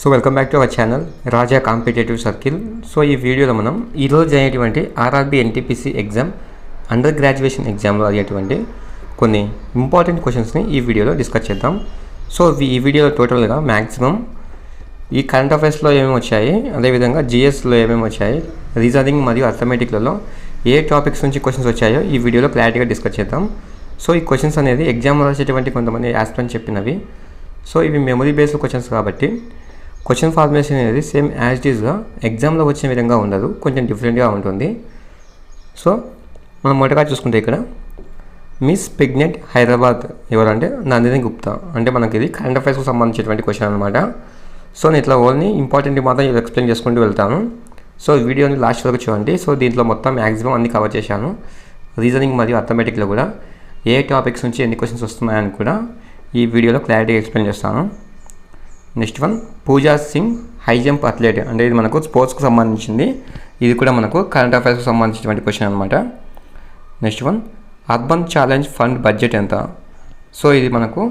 So welcome back to our channel Raja competitive circle. So ఈ వీడియోలో మనం ఈరోజు జరిగేటువంటి RRB NTPC exam under graduation ఎగ్జామ్లో అయ్యేటువంటి కొన్ని ఇంపార్టెంట్ క్వశ్చన్స్ని ఈ వీడియోలో డిస్కస్ చేద్దాం. సో ఈ వీడియోలో టోటల్గా మ్యాక్సిమం ఈ కరెంట్ అఫైర్స్లో ఏమేమి వచ్చాయి అదేవిధంగా జిఎస్లో ఏమేమి వచ్చాయి రీజనింగ్ మరియు అర్థమెటిక్లలో ఏ టాపిక్స్ నుంచి క్వశ్చన్స్ వచ్చాయో ఈ వీడియోలో క్లారిటీగా డిస్కస్ చేద్దాం. సో ఈ క్వశ్చన్స్ అనేది ఎగ్జామ్ రాసేటువంటి కొంతమంది యాస్పిరెంట్ చెప్పినవి. సో ఇవి మెమరీ బేస్డ్ క్వశ్చన్స్ కాబట్టి క్వశ్చన్ ఫార్మేషన్ అనేది సేమ్ యాజ్ ఇట్ ఎగ్జామ్లో వచ్చిన విధంగా ఉండదు కొంచెం డిఫరెంట్గా ఉంటుంది. సో మనం మొదటగా చూసుకుంటే ఇక్కడ మిస్ ప్రెగ్నెంట్ హైదరాబాద్ ఎవరంటే నందిని గుప్తా. అంటే మనకి ఇది కరెంట్ అఫైర్స్కి సంబంధించినటువంటి క్వశ్చన్ అనమాట సో నేను ఇట్లా ఓన్లీ ఇంపార్టెంట్ మాత్రం ఇది ఎక్స్ప్లెయిన్ చేసుకుంటూ వెళ్తాను. సో వీడియోని లాస్ట్ వరకు చూడండి. సో దీంట్లో మొత్తం మ్యాక్సిమం అన్ని కవర్ చేశాను. రీజనింగ్ మరియు అథమెటిక్లో కూడా ఏ టాపిక్స్ నుంచి ఎన్ని క్వశ్చన్స్ వస్తున్నాయని కూడా ఈ వీడియోలో క్లారిటీగా ఎక్స్ప్లెయిన్ చేస్తాను. Next one Pooja Singh high jump athlete. అంటే ఇది మనకు స్పోర్ట్స్కి సంబంధించింది. ఇది కూడా మనకు కరెంట్ అఫైర్స్కి సంబంధించినటువంటి క్వశ్చన్ అనమాట next one urban challenge fund budget ఎంత? సో ఇది మనకు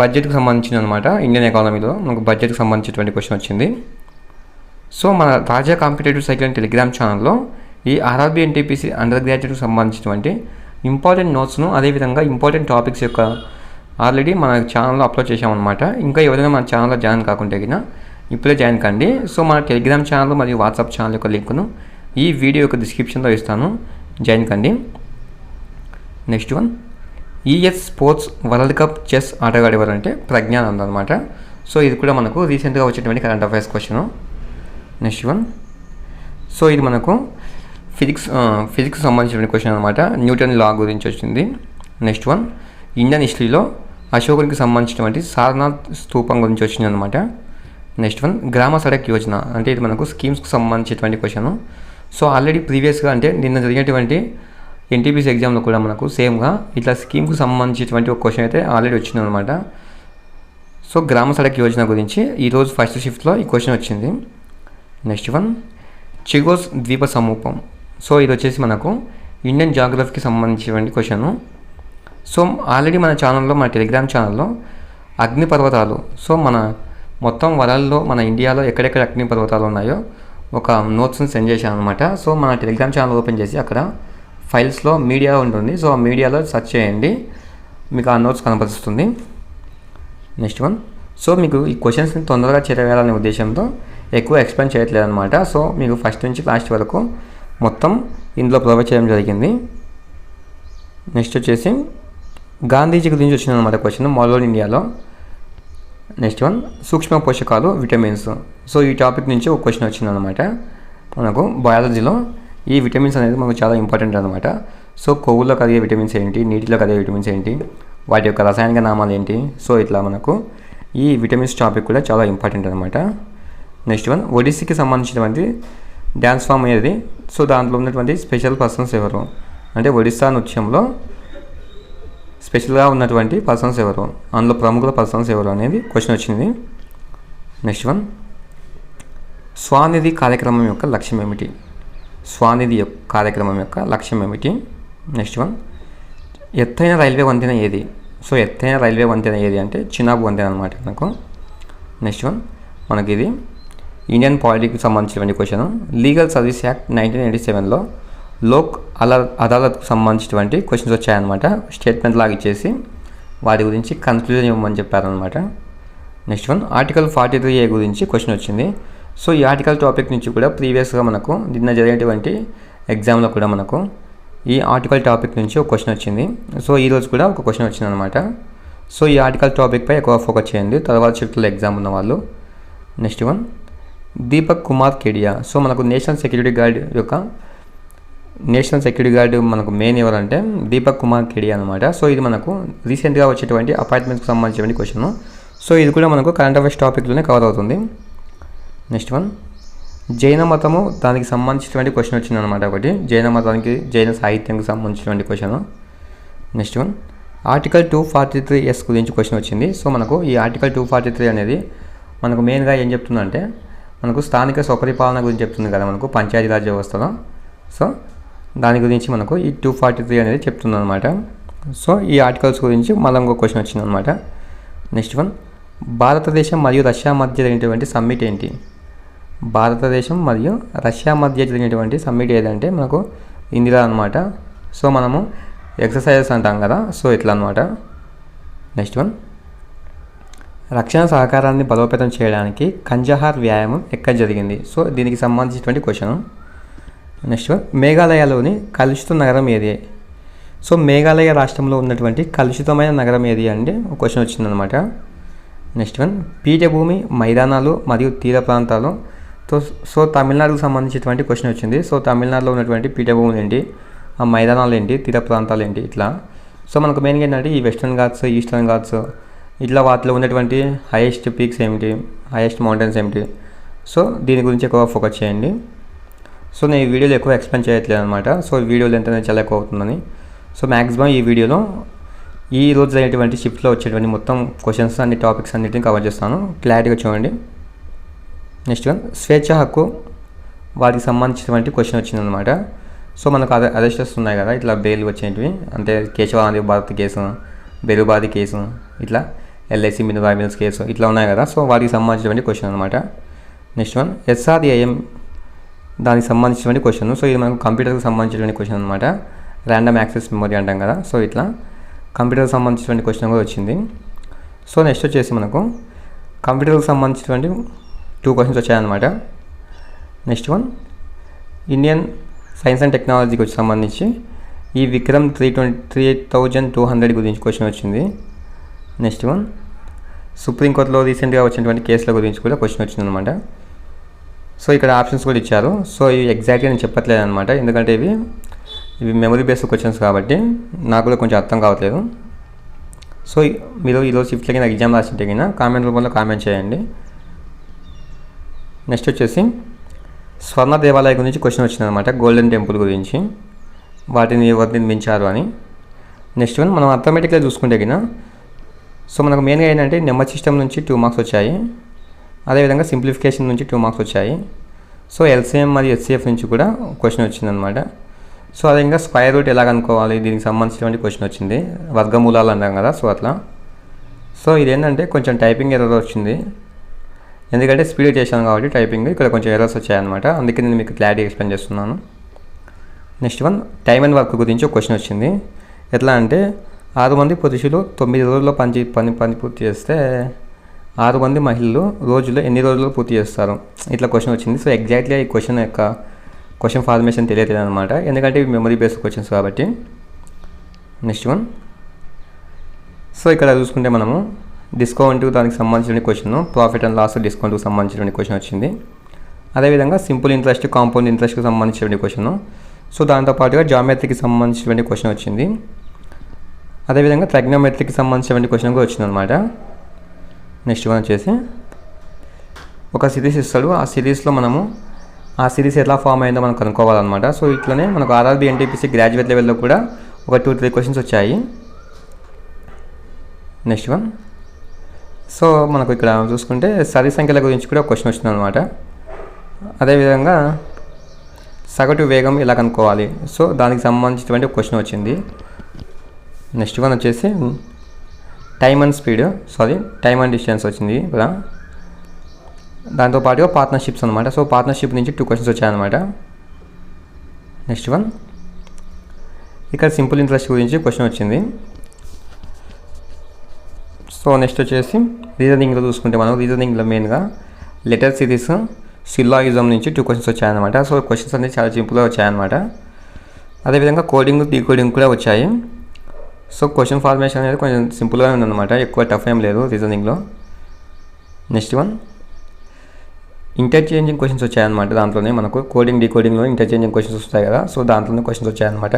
బడ్జెట్కి సంబంధించిన అనమాట ఇండియన్ ఎకానమీలో మనకు బడ్జెట్కి సంబంధించినటువంటి క్వశ్చన్ వచ్చింది. సో మన Raja competitive cycle and Telegram ఛానల్లో ఈ ఆర్ఆర్బీ ఎన్టీపీసీ అండర్ గ్రాడ్యుయేట్కి సంబంధించినటువంటి ఇంపార్టెంట్ నోట్స్ను అదేవిధంగా ఇంపార్టెంట్ టాపిక్స్ యొక్క ఆల్రెడీ మన ఛానల్లో అప్లోడ్ చేసామన్నమాట ఇంకా ఎవరైనా మన ఛానల్లో జాయిన్ కాకుంటే గిన ఇప్పుడే జాయిన్ కండి. సో మన టెలిగ్రామ్ ఛానల్ మరియు వాట్సాప్ ఛానల్ యొక్క లింక్ను ఈ వీడియో యొక్క డిస్క్రిప్షన్లో ఇస్తాను. జాయిన్ కండి. Next one. Esports world cup chess ఆటగాడు ఎవరంటే ప్రజ్ఞానంద్ అనమాట సో ఇది కూడా మనకు రీసెంట్గా వచ్చేటువంటి current affairs question. Next one. So ఇది మనకు ఫిజిక్స్ ఫిజిక్స్ సంబంధించిన క్వశ్చన్ అనమాట న్యూటన్ లా గురించి వచ్చింది. Next one. ఇండియన్ హిస్టరీలో అశోకునికి సంబంధించినటువంటి సారనాథ్ స్థూపం గురించి వచ్చింది అనమాట నెక్స్ట్ వన్ గ్రామ సడక్ యోజన. అంటే ఇది మనకు స్కీమ్స్కి సంబంధించినటువంటి క్వశ్చన్ సో ఆల్రెడీ ప్రీవియస్గా అంటే నిన్న జరిగినటువంటి ఎన్టీపీసీ ఎగ్జామ్లో కూడా మనకు సేమ్గా ఇట్లా స్కీమ్కి సంబంధించినటువంటి ఒక క్వశ్చన్ అయితే ఆల్రెడీ వచ్చింది అనమాట సో గ్రామ సడక్ యోజన గురించి ఈరోజు ఫస్ట్ షిఫ్ట్లో ఈ క్వశ్చన్ వచ్చింది. నెక్స్ట్ వన్ చిగోస్ ద్వీప సమూపం. సో ఇది వచ్చేసి మనకు ఇండియన్ జాగ్రఫీకి సంబంధించినటువంటి క్వశ్చను సో ఆల్రెడీ మన ఛానల్లో మన టెలిగ్రామ్ ఛానల్లో అగ్నిపర్వతాలు సో మన మొత్తం వరల్డ్లో మన ఇండియాలో ఎక్కడెక్కడ అగ్నిపర్వతాలు ఉన్నాయో ఒక నోట్స్ని సెండ్ చేశాను అనమాట సో మన టెలిగ్రామ్ ఛానల్ ఓపెన్ చేసి అక్కడ ఫైల్స్లో మీడియా ఉంటుంది. సో ఆ మీడియాలో సెర్చ్ చేయండి. మీకు ఆ నోట్స్ కనపరుస్తుంది. నెక్స్ట్ వన్ సో మీకు ఈ క్వశ్చన్స్ని తొందరగా చేరవేయాలనే ఉద్దేశంతో ఎక్కువ ఎక్స్ప్లెయిన్ చేయట్లేదు అనమాట సో మీకు ఫస్ట్ నుంచి లాస్ట్ వరకు మొత్తం ఇందులో ప్రొవైడ్ చేయడం జరిగింది. నెక్స్ట్ వచ్చేసి గాంధీజీ గురించి వచ్చింది అనమాట క్వశ్చన్ మోడల్ ఇండియాలో నెక్స్ట్ వన్ సూక్ష్మ పోషకాలు విటమిన్స్ సో ఈ టాపిక్ నుంచి ఒక క్వశ్చన్ వచ్చింది అనమాట మనకు బయాలజీలో ఈ విటమిన్స్ అనేది మనకు చాలా ఇంపార్టెంట్ అనమాట సో కొవ్వులో కలిగే విటమిన్స్ ఏంటి? నీటిలో కలిగే విటమిన్స్ ఏంటి? వాటి యొక్క రసాయనిక నామాలు ఏంటి? సో ఇట్లా మనకు ఈ విటమిన్స్ టాపిక్ కూడా చాలా ఇంపార్టెంట్ అనమాట నెక్స్ట్ వన్ ఒడిస్సీకి సంబంధించినటువంటి డ్యాన్స్ ఫామ్ అనేది సో దాంట్లో ఉన్నటువంటి స్పెషల్ పర్సన్స్ ఎవరు? అంటే ఒడిస్సా నృత్యంలో స్పెషల్గా ఉన్నటువంటి పర్సన్స్ ఎవరు? అందులో ప్రముఖుల పర్సన్స్ ఎవరు అనేది క్వశ్చన్ వచ్చింది. Next one. స్వానిధి కార్యక్రమం యొక్క లక్ష్యం ఏమిటి? స్వానిధి యొక్క కార్యక్రమం యొక్క లక్ష్యం ఏమిటి? Next one. ఎత్తైన రైల్వే వంతెన ఏది? సో ఎత్తైన రైల్వే వంతెన ఏది అంటే చినాబు వంతెన అనమాట మనకు నెక్స్ట్ వన్. మనకి ఇది ఇండియన్ పాలిటిక్కి సంబంధించినటువంటి question. Legal service act nineteen eighty సెవెన్లో లోక్ అలా అదాలత్కు సంబంధించినటువంటి క్వశ్చన్స్ వచ్చాయన్నమాట. స్టేట్మెంట్ లాగా ఇచ్చేసి వాటి గురించి కన్క్లూజన్ ఇవ్వమని చెప్పారనమాట next one article forty three A గురించి క్వశ్చన్ వచ్చింది. సో ఈ ఆర్టికల్ టాపిక్ నుంచి కూడా ప్రీవియస్గా మనకు నిన్న జరిగేటువంటి ఎగ్జామ్లో కూడా మనకు ఈ ఆర్టికల్ టాపిక్ నుంచి ఒక క్వశ్చన్ వచ్చింది. సో ఈరోజు కూడా ఒక క్వశ్చన్ వచ్చింది అనమాట సో ఈ ఆర్టికల్ టాపిక్పై ఎక్కువ ఫోకస్ చేయండి. తర్వాత షిఫ్ట్లో ఎగ్జామ్ ఉన్న వాళ్ళు. Next one Deepak Kumar Kedia so మనకు నేషనల్ సెక్యూరిటీ గార్డ్ యొక్క నేషనల్ సెక్యూరిటీ గార్డ్ మనకు మెయిన్ ఎవరంటే దీపక్ కుమార్ కెడి అనమాట సో ఇది మనకు రీసెంట్గా వచ్చేటువంటి అపాయింట్మెంట్కి సంబంధించినటువంటి క్వశ్చన్ సో ఇది కూడా మనకు కరెంట్ అఫైర్స్ టాపిక్లోనే కవర్ అవుతుంది. నెక్స్ట్ వన్ జైన మతము దానికి సంబంధించినటువంటి క్వశ్చన్ వచ్చింది అనమాట ఒకటి. జైన మతానికి జైన సాహిత్యంకి సంబంధించినటువంటి question next one article two forty three S గురించి క్వశ్చన్ వచ్చింది. సో మనకు ఈ ఆర్టికల్ టూ ఫార్టీ త్రీ అనేది మనకు మెయిన్గా ఏం చెప్తుందంటే మనకు స్థానిక స్వపరిపాలన గురించి చెప్తుంది కదా మనకు పంచాయతీరాజ్ వ్యవస్థలో. సో దాని గురించి మనకు ఈ టూ ఫార్టీ త్రీ అనేది చెప్తుందనమాట సో ఈ ఆర్టికల్స్ గురించి మళ్ళీ ఇంకో క్వశ్చన్ వచ్చింది అనమాట నెక్స్ట్ వన్ భారతదేశం మరియు రష్యా మధ్య జరిగినటువంటి సమ్మిట్ ఏంటి? భారతదేశం మరియు రష్యా మధ్య జరిగినటువంటి సమ్మిట్ ఏదంటే మనకు ఇందిరా అనమాట సో మనము ఎక్సర్సైజెస్ అంటాం కదా. సో ఇట్లా అనమాట నెక్స్ట్ వన్ రక్షణ సహకారాన్ని బలోపేతం చేయడానికి కంజహార్ వ్యాయామం ఎక్కడ జరిగింది? సో దీనికి సంబంధించినటువంటి క్వశ్చన్ నెక్స్ట్ వన్ మేఘాలయలోని కలుషిత నగరం ఏది? సో మేఘాలయ రాష్ట్రంలో ఉన్నటువంటి కలుషితమైన నగరం ఏది అంటే ఒక క్వశ్చన్ వచ్చిందనమాట నెక్స్ట్ వన్ పీఠభూమి మైదానాలు మరియు తీర ప్రాంతాలు. సో సో తమిళనాడుకు సంబంధించినటువంటి క్వశ్చన్ వచ్చింది. సో తమిళనాడులో ఉన్నటువంటి పీఠభూములు ఏంటి? ఆ మైదానాలు ఏంటి? తీర ప్రాంతాలు ఏంటి? ఇట్లా. సో మనకు మెయిన్గా ఏంటంటే ఈ వెస్టర్న్ ఘాట్స్ ఈస్టర్న్ ఘాట్స్ ఇట్లా వాటిలో ఉన్నటువంటి హైయెస్ట్ పీక్స్ ఏమిటి? హైయెస్ట్ మౌంటైన్స్ ఏమిటి? సో దీని గురించి ఎక్కువ ఫోకస్ చేయండి. సో నేను ఈ వీడియోలో ఎక్కువ ఎక్స్ప్లెయిన్ చేయట్లేదు అనమాట సో ఈ వీడియో లెంత్ అనేది చాలా ఎక్కువ అవుతుందని. సో మ్యాక్సిమం ఈ వీడియోలో ఈ రోజు అయినటువంటి షిఫ్ట్లో వచ్చేటువంటి మొత్తం క్వశ్చన్స్ అన్ని టాపిక్స్ అన్నిటిని కవర్ చేస్తాను. క్లారిటీగా చూడండి. నెక్స్ట్ వన్ స్వేచ్ఛ హక్కు వాటికి సంబంధించినటువంటి క్వశ్చన్ వచ్చిందనమాట సో మనకు అదే అరెస్టెస్ ఉన్నాయి కదా. ఇట్లా బెయిల్ వచ్చేటివి. అంటే కేశవానంది భారత్ కేసు బెరుబాది కేసు ఇట్లా ఎల్ఐసి మినరా కేసు ఇట్లా ఉన్నాయి కదా. సో వాటికి సంబంధించినటువంటి క్వశ్చన్ అనమాట నెక్స్ట్ వన్ ఎస్ఆర్ఏఎం దానికి సంబంధించినటువంటి క్వశ్చన్ సో ఇది మనకు కంప్యూటర్కి సంబంధించినటువంటి క్వశ్చన్ అనమాట ర్యాండమ్ యాక్సెస్ మెమరీ అంటాం కదా. సో ఇట్లా కంప్యూటర్కి సంబంధించినటువంటి క్వశ్చన్ కూడా వచ్చింది. సో నెక్స్ట్ వచ్చేసి మనకు కంప్యూటర్కి సంబంధించినటువంటి టూ క్వశ్చన్స్ వచ్చాయన్నమాట. Next one Indian science and టెక్నాలజీకి వచ్చి సంబంధించి ఈ Vikram three twenty three thousand two hundred గురించి క్వశ్చన్ వచ్చింది. నెక్స్ట్ వన్ సుప్రీంకోర్టులో రీసెంట్గా వచ్చినటువంటి కేసుల గురించి కూడా క్వశ్చన్ వచ్చిందనమాట సో ఇక్కడ ఆప్షన్స్ కూడా ఇచ్చారు. సో ఇవి ఎగ్జాక్ట్గా నేను చెప్పట్లేదు అనమాట ఎందుకంటే ఇవి ఇవి మెమరీ బేస్డ్ క్వశ్చన్స్ కాబట్టి నాకు కూడా కొంచెం అర్థం కావట్లేదు. సో మీరు ఈరోజు షిఫ్ట్లకి నాకు ఎగ్జామ్ రాసింటే కింద కామెంట్ రూపంలో కామెంట్ చేయండి. నెక్స్ట్ వచ్చేసి స్వర్ణ దేవాలయం గురించి క్వశ్చన్ వచ్చిందనమాట గోల్డెన్ టెంపుల్ గురించి. వాటిని ఎవరు నిర్మించారు అని. నెక్స్ట్ వన్ మనం అథమెటిక్గా చూసుకుంటే కింద సో మనకు మెయిన్గా ఏంటంటే నెంబర్ సిస్టమ్ నుంచి టూ మార్క్స్ వచ్చాయి. అదేవిధంగా సింప్లిఫికేషన్ నుంచి టూ మార్క్స్ వచ్చాయి. సో ఎల్సిఎం మరియు హెచ్సిఎఫ్ నుంచి కూడా క్వశ్చన్ వచ్చిందనమాట సో అదే ఇంకా స్క్వైర్ రూట్ ఎలా కనుక్కోవాలి దీనికి సంబంధించినటువంటి క్వశ్చన్ వచ్చింది. వర్గమూలాలు అన్నాం కదా సో అట్లా. సో ఇదేంటంటే కొంచెం టైపింగ్ ఎర్రర్ వచ్చింది. ఎందుకంటే స్పీడ్ చేశాను కాబట్టి టైపింగ్ ఇక్కడ కొంచెం ఎర్రర్స్ వచ్చాయన్నమాట. అందుకే నేను మీకు క్లారిటీ ఎక్స్ప్లెయిన్ చేస్తున్నాను. Next one time and work గురించి ఒక క్వశ్చన్ వచ్చింది. ఎట్లా అంటే ఆరు మంది పురుషులు తొమ్మిది రోజుల్లో పని పని పని పూర్తి చేస్తే ఆరు మంది మహిళలు రోజులో ఎన్ని రోజుల్లో పూర్తి చేస్తారు? ఇట్లా క్వశ్చన్ వచ్చింది. సో ఎగ్జాక్ట్లీ ఈ క్వశ్చన్ యొక్క క్వశ్చన్ ఫార్మేషన్ తెలియట్లేదు అనమాట ఎందుకంటే ఇవి మెమరీ బేస్డ్ క్వశ్చన్స్ కాబట్టి. నెక్స్ట్ వన్ సో ఇక్కడ చూసుకుంటే మనము డిస్కౌంట్ దానికి సంబంధించిన క్వశ్చన్ ప్రాఫిట్ అండ్ లాస్ డిస్కౌంట్కి సంబంధించిన క్వశ్చన్ వచ్చింది. అదేవిధంగా సింపుల్ ఇంట్రెస్ట్ కాంపౌండ్ ఇంట్రెస్ట్కి సంబంధించిన క్వశ్చన్ సో దాంతోపాటుగా జామెట్రీకి సంబంధించిన క్వశ్చన్ వచ్చింది. అదేవిధంగా ట్రగ్నోమెట్రీకి సంబంధించిన క్వశ్చన్ కూడా వచ్చింది అనమాట నెక్స్ట్ వన్ వచ్చేసి ఒక సిరీస్ ఇస్తాడు. ఆ సిరీస్లో మనము ఆ సిరీస్ ఎలా ఫామ్ అయిందో మనం కనుక్కోవాలన్నమాట. సో ఇట్లనే మనకు ఆర్ఆర్బి ఎన్టీపీసీ గ్రాడ్యుయేట్ లెవెల్లో కూడా ఒక టూ త్రీ క్వశ్చన్స్ వచ్చాయి. Next one. సో మనకు ఇక్కడ చూసుకుంటే సరి సంఖ్యల గురించి కూడా క్వశ్చన్ వచ్చింది అనమాట అదేవిధంగా సగటు వేగం ఎలా కనుక్కోవాలి? సో దానికి సంబంధించినటువంటి క్వశ్చన్ వచ్చింది. నెక్స్ట్ వన్ వచ్చేసి time and speed sorry time and distance వచ్చింది కదా. దాంతోపాటుగా పార్ట్నర్షిప్స్ అనమాట సో పార్ట్నర్షిప్ నుంచి టూ క్వశ్చన్స్ వచ్చాయన్నమాట నెక్స్ట్ వన్ ఇక్కడ సింపుల్ ఇంట్రెస్ట్ గురించి క్వశ్చన్ వచ్చింది. సో నెక్స్ట్ వచ్చేసి రీజనింగ్లో చూసుకుంటే మనం రీజనింగ్లో మెయిన్గా లెటర్ సిరీస్ సిల్లాయిజం నుంచి టూ క్వశ్చన్స్ వచ్చాయన్నమాట సో క్వశ్చన్స్ అనేది చాలా సింపుల్గా వచ్చాయన్నమాట అదేవిధంగా కోడింగ్ డీకోడింగ్ కూడా వచ్చాయి. సో క్వశ్చన్ ఫార్మేషన్ అనేది కొంచెం సింపుల్గా ఉందన్నమాట. ఎక్కువ టఫ్ ఏం లేదు రీజనింగ్లో నెక్స్ట్ వన్ ఇంటర్చేంజింగ్ క్వశ్చన్స్ వచ్చాయన్నమాట దాంట్లోనే. మనకు కోడింగ్ డీకోడింగ్లో ఇంటర్చేంజింగ్ క్వశ్చన్స్ వస్తాయి కదా. సో దాంట్లోనే క్వశ్చన్స్ వచ్చాయన్నమాట.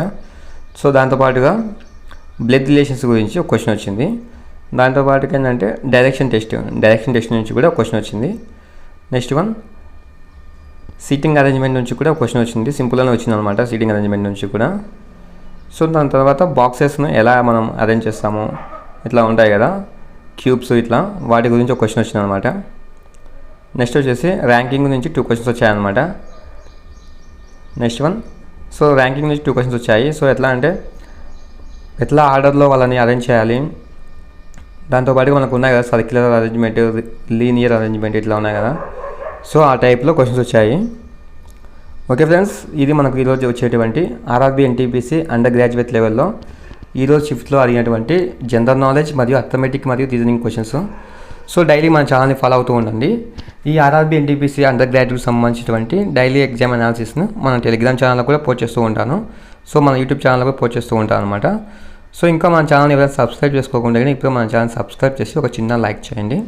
సో దాంతోపాటుగా బ్లడ్ రిలేషన్స్ గురించి ఒక క్వశ్చన్ వచ్చింది. దాంతోపాటుగా ఏంటంటే డైరెక్షన్ టెస్ట్ డైరెక్షన్ టెస్ట్ నుంచి కూడా క్వశ్చన్ వచ్చింది. నెక్స్ట్ వన్ సీటింగ్ అరేంజ్మెంట్ నుంచి కూడా క్వశ్చన్ వచ్చింది. సింపుల్గానే వచ్చింది అనమాట సీటింగ్ అరేంజ్మెంట్ నుంచి కూడా. సో దాని తర్వాత బాక్సెస్ను ఎలా మనం అరేంజ్ చేస్తాము ఇట్లా ఉంటాయి కదా క్యూబ్స్ ఇట్లా. వాటి గురించి ఒక క్వశ్చన్ వచ్చింది అనమాట నెక్స్ట్ వచ్చేసి ర్యాంకింగ్ నుంచి టూ క్వశ్చన్స్ వచ్చాయన్నమాట. నెక్స్ట్ వన్ సో ర్యాంకింగ్ నుంచి టూ క్వశ్చన్స్ వచ్చాయి. సో ఎట్లా అంటే ఎట్లా ఆర్డర్లో వాళ్ళని అరేంజ్ చేయాలి? దాంతోపాటు మనకు ఉన్నాయి కదా సర్క్యులర్ అరేంజ్మెంట్ లీనియర్ అరేంజ్మెంట్ ఇట్లా ఉన్నాయి కదా. సో ఆ టైప్లో క్వశ్చన్స్ వచ్చాయి. ఓకే ఫ్రెండ్స్ ఇది మనకు ఈరోజు వచ్చేటువంటి ఆర్ఆర్బీ ఎన్టీపీసీ అండర్ గ్రాడ్యుయేట్ లెవెల్లో ఈరోజు షిఫ్ట్లో అడిగినటువంటి జనరల్ నాలెడ్జ్ మరియు అథమెటిక్ మరియు రీజనింగ్ క్వశ్చన్స్ సో డైలీ మన ఛానల్ని ఫాలో అవుతూ ఉండండి. ఈ ఆర్ఆర్బీ ఎన్టీపీసీ అండర్ గ్రాడ్యుయేట్ సంబంధించినటువంటి డైలీ ఎగ్జామ్ అనాలిసిస్ను మన టెలిగ్రామ్ ఛానల్లో కూడా పోస్ట్ చేస్తూ ఉంటాను. సో మన యూట్యూబ్ ఛానల్లో కూడా పోస్ట్ చేస్తూ ఉంటాను అనమాట సో ఇంకా మన ఛానల్ ఎవరైనా సబ్స్క్రైబ్ చేసుకోకుండా ఇప్పుడు మన ఛానల్ సబ్స్క్రైబ్ చేసి ఒక చిన్న లైక్ చేయండి.